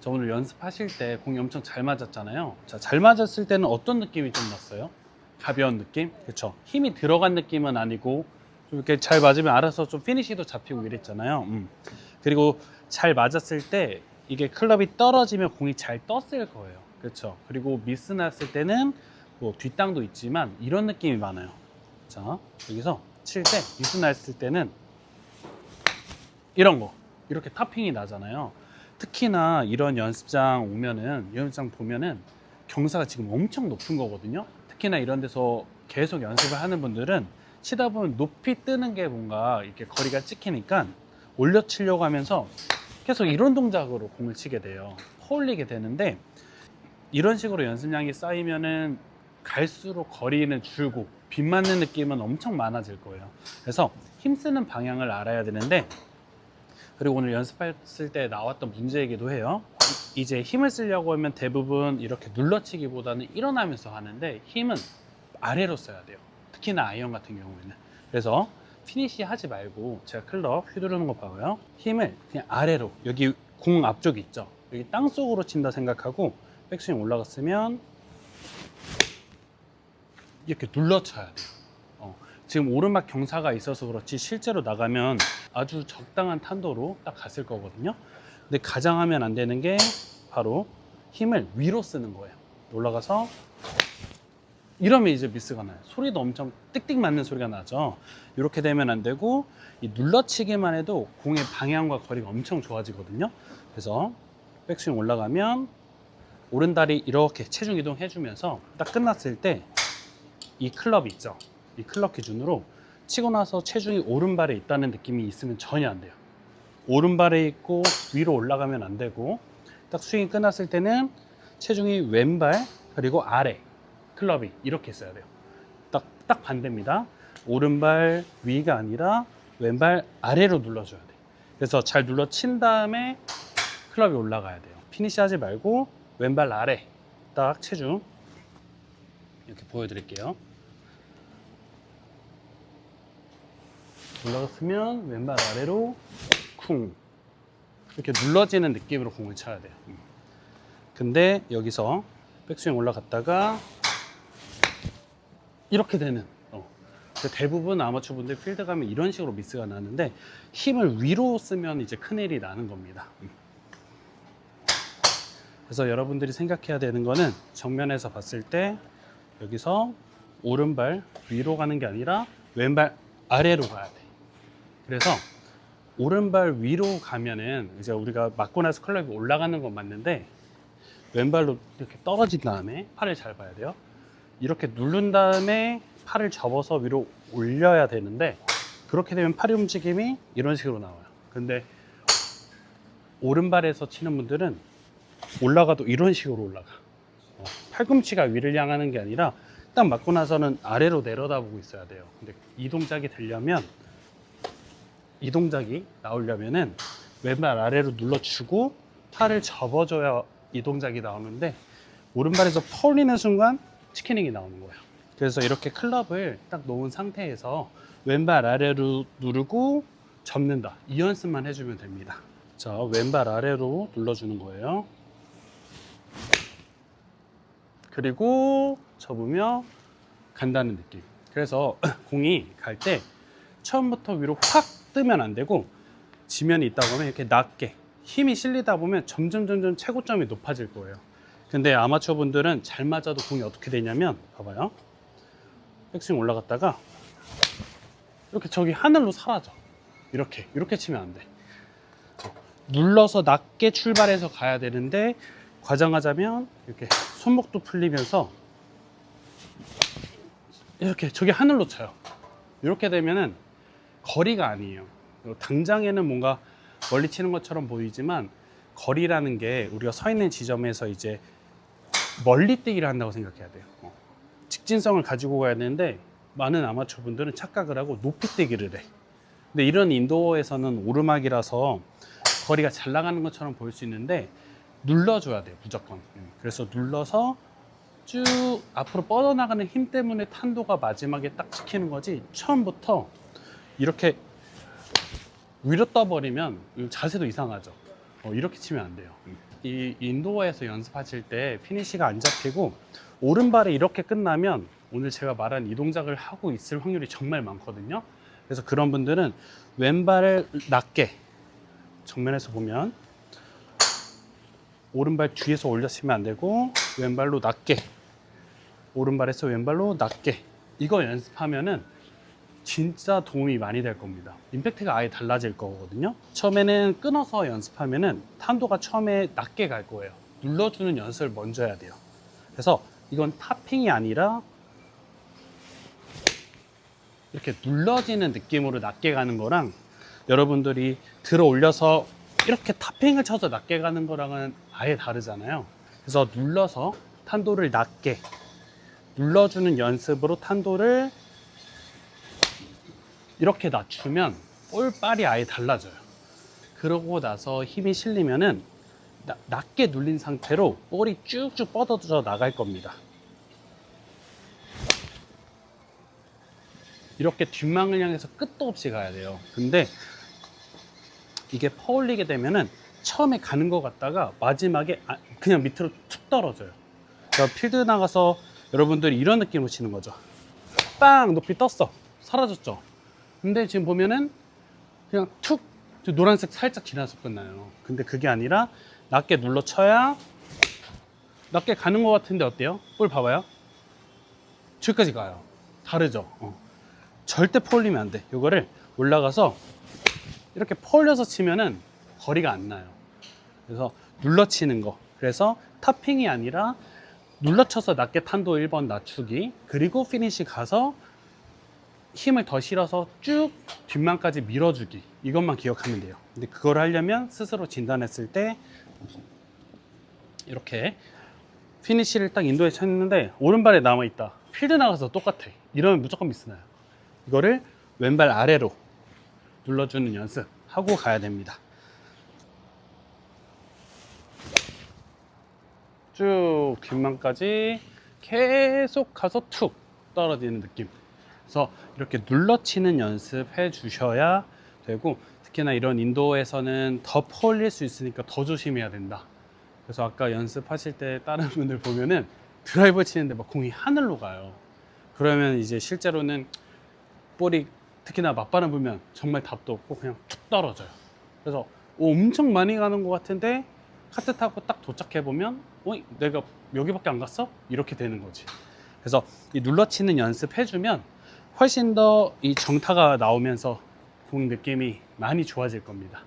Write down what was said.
저 오늘 연습하실 때 공이 엄청 잘 맞았잖아요. 자, 잘 맞았을 때는 어떤 느낌이 좀 났어요? 가벼운 느낌? 그렇죠. 힘이 들어간 느낌은 아니고 좀 이렇게 잘 맞으면 알아서 좀 피니시도 잡히고 이랬잖아요. 음. 그리고 잘 맞았을 때 이게 클럽이 떨어지면 공이 잘 떴을 거예요. 그렇죠. 그리고 미스 났을 때는 뭐 뒷땅도 있지만 이런 느낌이 많아요. 자, 여기서 칠 때 미스 났을 때는 이런 거 이렇게 타핑이 나잖아요. 특히나 이런 연습장 오면은 연습장 보면은 경사가 지금 엄청 높은 거거든요. 특히나 이런 데서 계속 연습을 하는 분들은 치다 보면 높이 뜨는 게 뭔가 이렇게 거리가 찍히니까 올려 치려고 하면서 계속 이런 동작으로 공을 치게 돼요. 퍼올리게 되는데 이런 식으로 연습량이 쌓이면은 갈수록 거리는 줄고 빗 맞는 느낌은 엄청 많아질 거예요. 그래서 힘쓰는 방향을 알아야 되는데 그리고 오늘 연습했을 때 나왔던 문제이기도 해요. 이- 이제 힘을 쓰려고 하면 대부분 이렇게 눌러치기보다는 일어나면서 하는데 힘은 아래로 써야 돼요. 특히나 아이언 같은 경우에는. 그래서 피니시 하지 말고 제가 클럽 휘두르는 거 봐요. 힘을 그냥 아래로 여기 공 앞쪽 있죠. 여기 땅 속으로 친다 생각하고 백스윙 올라갔으면 이렇게 눌러쳐야 돼요. 어, 지금 오르막 경사가 있어서 그렇지 실제로 나가면 아주 적당한 탄도로 딱 갔을 거거든요. 근데 가장 하면 안 되는 게 바로 힘을 위로 쓰는 거예요. 올라가서 이러면 이제 미스가 나요. 소리도 엄청 띡띡 맞는 소리가 나죠. 이렇게 되면 안 되고 이 눌러치기만 해도 공의 방향과 거리가 엄청 좋아지거든요. 그래서 백스윙 올라가면 오른다리 이렇게 체중 이동 해주면서 딱 끝났을 때 이 클럽 있죠. 이 클럽 기준으로 치고 나서 체중이 오른발에 있다는 느낌이 있으면 전혀 안 돼요. 오른발에 있고 위로 올라가면 안 되고 딱 스윙이 끝났을 때는 체중이 왼발 그리고 아래 클럽이 이렇게 있어야 돼요. 딱, 딱 반대입니다. 오른발 위가 아니라 왼발 아래로 눌러줘야 돼. 그래서 잘 눌러 친 다음에 클럽이 올라가야 돼요. 피니시 하지 말고 왼발 아래 딱 체중 이렇게 보여드릴게요. 올라갔으면 왼발 아래로 쿵 이렇게 눌러지는 느낌으로 공을 쳐야 돼요. 음. 근데 여기서 백스윙 올라갔다가 이렇게 되는 어. 대부분 아마추어 분들 필드 가면 이런 식으로 미스가 나는데 힘을 위로 쓰면 이제 큰일이 나는 겁니다. 음. 그래서 여러분들이 생각해야 되는 거는 정면에서 봤을 때 여기서 오른발 위로 가는 게 아니라 왼발 아래로 가야 돼. 그래서 오른발 위로 가면은 이제 우리가 맞고 나서 클럽이 올라가는 건 맞는데 왼발로 이렇게 떨어진 다음에 팔을 잘 봐야 돼요. 이렇게 누른 다음에 팔을 접어서 위로 올려야 되는데 그렇게 되면 팔의 움직임이 이런 식으로 나와요. 근데 오른발에서 치는 분들은 올라가도 이런 식으로 올라가. 어, 팔꿈치가 위를 향하는 게 아니라 딱 맞고 나서는 아래로 내려다보고 있어야 돼요. 근데 이 동작이 되려면 이 동작이 나오려면은 왼발 아래로 눌러주고 팔을 접어줘야 이 동작이 나오는데 오른발에서 펄리는 순간 치킨닝이 나오는 거예요. 그래서 이렇게 클럽을 딱 놓은 상태에서 왼발 아래로 누르고 접는다. 이 연습만 해주면 됩니다. 자, 왼발 아래로 눌러주는 거예요. 그리고 접으며 간다는 느낌. 그래서 공이 갈 때 처음부터 위로 확 뜨면 안 되고 지면이 있다 보면 이렇게 낮게 힘이 실리다 보면 점점 점점 최고점이 높아질 거예요. 근데 아마추어 분들은 잘 맞아도 공이 어떻게 되냐면 봐봐요. 백스윙 올라갔다가 이렇게 저기 하늘로 사라져. 이렇게 이렇게 치면 안 돼. 눌러서 낮게 출발해서 가야 되는데 과장하자면 이렇게 손목도 풀리면서 이렇게 저기 하늘로 쳐요. 이렇게 되면은 거리가 아니에요. 당장에는 뭔가 멀리 치는 것처럼 보이지만 거리라는 게 우리가 서 있는 지점에서 이제 멀리 뛰기를 한다고 생각해야 돼요. 어. 직진성을 가지고 가야 되는데 많은 아마추어 분들은 착각을 하고 높이 뛰기를 해. 근데 이런 인도어에서는 오르막이라서 거리가 잘 나가는 것처럼 보일 수 있는데 눌러줘야 돼요, 무조건. 음, 그래서 눌러서 쭉 앞으로 뻗어나가는 힘 때문에 탄도가 마지막에 딱 찍히는 거지 처음부터 이렇게 위로 떠버리면 자세도 이상하죠. 어, 이렇게 치면 안 돼요. 음. 이 인도어에서 연습하실 때 피니시가 안 잡히고 오른발에 이렇게 끝나면 오늘 제가 말한 이 동작을 하고 있을 확률이 정말 많거든요. 그래서 그런 분들은 왼발을 낮게 정면에서 보면 오른발 뒤에서 올려치면 안 되고 왼발로 낮게 오른발에서 왼발로 낮게 이거 연습하면은 진짜 도움이 많이 될 겁니다. 임팩트가 아예 달라질 거거든요. 처음에는 끊어서 연습하면은 탄도가 처음에 낮게 갈 거예요. 눌러주는 연습을 먼저 해야 돼요. 그래서 이건 탑핑이 아니라 이렇게 눌러지는 느낌으로 낮게 가는 거랑 여러분들이 들어 올려서 이렇게 탑핑을 쳐서 낮게 가는 거랑은 아예 다르잖아요. 그래서 눌러서 탄도를 낮게 눌러주는 연습으로 탄도를 이렇게 낮추면 볼빨이 아예 달라져요. 그러고 나서 힘이 실리면은 나- 낮게 눌린 상태로 볼이 쭉쭉 뻗어져 나갈 겁니다. 이렇게 뒷망을 향해서 끝도 없이 가야 돼요. 근데 이게 퍼올리게 되면은 처음에 가는 것 같다가 마지막에 아- 그냥 밑으로 툭 떨어져요. 그러니까 필드 나가서 여러분들이 이런 느낌으로 치는 거죠. 빵! 높이 떴어. 사라졌죠. 근데 지금 보면은 그냥 툭! 저 노란색 살짝 지나서 끝나요. 근데 그게 아니라 낮게 눌러 쳐야 낮게 가는 것 같은데 어때요? 볼 봐봐요. 저기까지 가요. 다르죠? 어. 절대 퍼올리면 안 돼. 이거를 올라가서 이렇게 퍼올려서 치면은 거리가 안 나요. 그래서 눌러 치는 거. 그래서 탑핑이 아니라 눌러 쳐서 낮게 탄도 1번 낮추기. 그리고 피니시 가서 힘을 더 실어서 쭉 뒷만까지 밀어주기. 이것만 기억하면 돼요. 근데 그걸 하려면 스스로 진단했을 때 이렇게 피니시를 딱 인도에 쳤는데 오른발에 남아있다. 필드 나가서 똑같아. 이러면 무조건 미스나요. 이거를 왼발 아래로 눌러주는 연습 하고 가야 됩니다. 쭉 뒷만까지 계속 가서 툭 떨어지는 느낌. 그래서 이렇게 눌러치는 연습 해 주셔야 되고 특히나 이런 인도에서는 더 퍼올릴 수 있으니까 더 조심해야 된다. 그래서 아까 연습하실 때 다른 분들 보면은 드라이버 치는데 막 공이 하늘로 가요. 그러면 이제 실제로는 볼이 특히나 맞바람 불면 정말 답도 없고 그냥 툭 떨어져요. 그래서 오, 엄청 많이 가는 것 같은데 카트 타고 딱 도착해 보면 어 내가 여기밖에 안 갔어? 이렇게 되는 거지. 그래서 이 눌러치는 연습 해주면 훨씬 더 이 정타가 나오면서 공 느낌이 많이 좋아질 겁니다.